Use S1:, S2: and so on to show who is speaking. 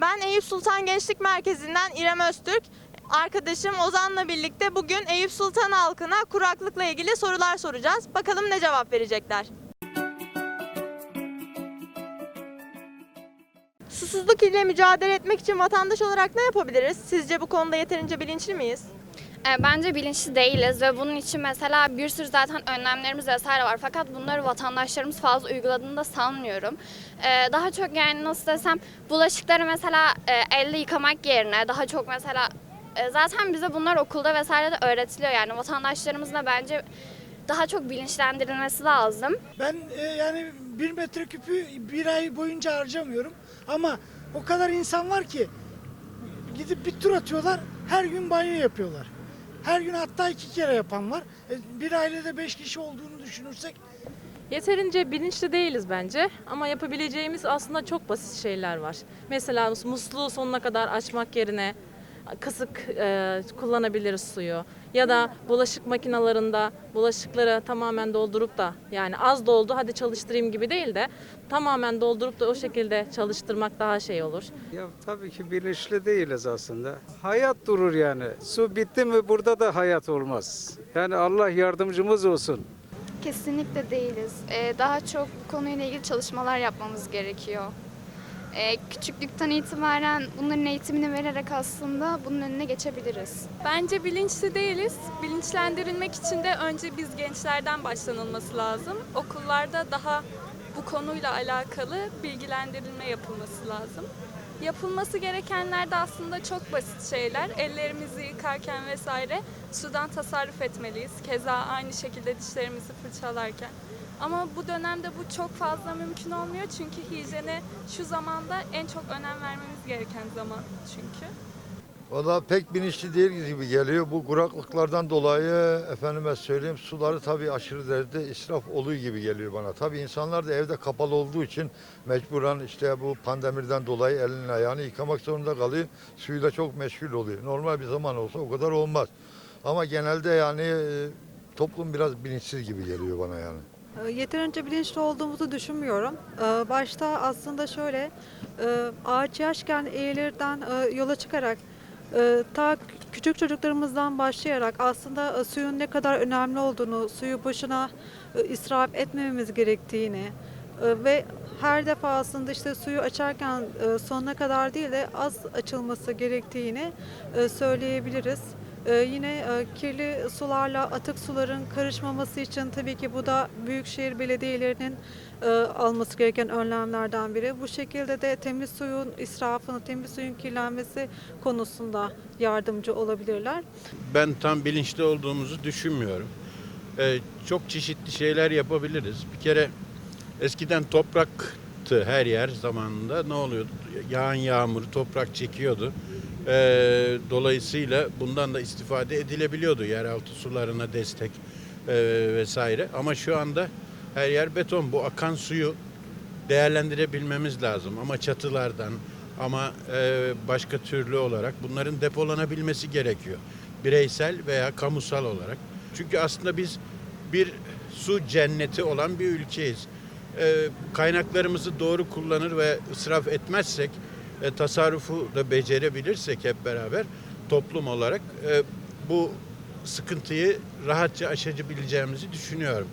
S1: Ben Eyüp Sultan Gençlik Merkezi'nden İrem Öztürk. Arkadaşım Ozan'la birlikte bugün Eyüp Sultan halkına kuraklıkla ilgili sorular soracağız. Bakalım ne cevap verecekler. Susuzluk ile mücadele etmek için vatandaş olarak ne yapabiliriz? Sizce bu konuda yeterince bilinçli miyiz?
S2: E, Bence bilinçli değiliz ve bunun için mesela bir sürü zaten önlemlerimiz vesaire var. Fakat bunları vatandaşlarımız fazla uyguladığını da sanmıyorum. E, Daha çok yani nasıl desem bulaşıkları mesela e, elle yıkamak yerine daha çok mesela e, zaten bize bunlar okulda vesaire de öğretiliyor. Yani vatandaşlarımızın da bence daha çok bilinçlendirilmesi lazım.
S3: Ben e, yani bir metreküpü bir ay boyunca harcamıyorum. Ama o kadar insan var ki gidip bir tur atıyorlar, her gün banyo yapıyorlar. Her gün hatta iki kere yapan var. E, bir ailede beş kişi olduğunu düşünürsek
S4: Yeterince bilinçli değiliz bence ama yapabileceğimiz aslında çok basit şeyler var. Mesela musluğu sonuna kadar açmak yerine kısık e, kullanabiliriz suyu. Ya da bulaşık makinalarında bulaşıkları tamamen doldurup da yani az doldu hadi çalıştırayım gibi değil de tamamen doldurup da o şekilde çalıştırmak daha şey olur.
S5: Ya tabii ki bilinçli değiliz aslında. Hayat durur yani. Su bitti mi burada da hayat olmaz. Yani Allah yardımcımız olsun.
S6: Kesinlikle değiliz. Ee, daha çok bu konuyla ilgili çalışmalar yapmamız gerekiyor. Ee, küçüklükten itibaren bunların eğitimini vererek aslında bunun önüne geçebiliriz.
S7: Bence bilinçli değiliz. Bilinçlendirilmek için de önce biz gençlerden başlanılması lazım. Okullarda daha bu konuyla alakalı bilgilendirilme yapılması lazım. Yapılması gerekenler de aslında çok basit şeyler. Ellerimizi yıkarken vesaire sudan tasarruf etmeliyiz. Keza aynı şekilde dişlerimizi fırçalarken. Ama bu dönemde bu çok fazla mümkün olmuyor çünkü hijyene şu zamanda en çok önem vermemiz gereken zaman çünkü.
S8: Valla pek bilinçli değil gibi geliyor. Bu kuraklıklardan dolayı efendime söyleyeyim suları tabii aşırı derecede israf oluyor gibi geliyor bana. Tabii insanlar da evde kapalı olduğu için mecburen işte bu pandemiden dolayı elini ayağını yıkamak zorunda kalıyor. Suyla çok meşgul oluyor. Normal bir zaman olsa o kadar olmaz. Ama genelde yani e, toplum biraz bilinçsiz gibi geliyor bana yani.
S9: E, Yeterince bilinçli olduğumuzu düşünmüyorum. E, Başta aslında şöyle, ağaç yaşken eğilerden e, yola çıkarak e, ta küçük çocuklarımızdan başlayarak aslında e, suyun ne kadar önemli olduğunu, suyu boşuna e, israf etmememiz gerektiğini e, ve her defasında işte suyu açarken sonuna kadar değil de az açılması gerektiğini söyleyebiliriz. Ee, yine e, kirli sularla atık suların karışmaması için tabii ki bu da büyükşehir belediyelerinin e, alması gereken önlemlerden biri. Bu şekilde de temiz suyun israfını, temiz suyun kirlenmesi konusunda yardımcı olabilirler.
S10: ben tam bilinçli olduğumuzu düşünmüyorum. Ee, çok çeşitli şeyler yapabiliriz. Bir kere eskiden topraktı her yer zamanında. Ne oluyordu? Yağan yağmuru toprak çekiyordu. Ee, dolayısıyla bundan da istifade edilebiliyordu yeraltı sularına destek e, vesaire. Ama şu anda her yer beton. Bu akan suyu değerlendirebilmemiz lazım. Ama çatılardan ama e, başka türlü olarak bunların depolanabilmesi gerekiyor. Bireysel veya kamusal olarak. Çünkü aslında biz bir su cenneti olan bir ülkeyiz. E, kaynaklarımızı doğru kullanır ve israf etmezsek, e, tasarrufu da becerebilirsek hep beraber toplum olarak e, bu sıkıntıyı rahatça aşabileceğimizi düşünüyorum.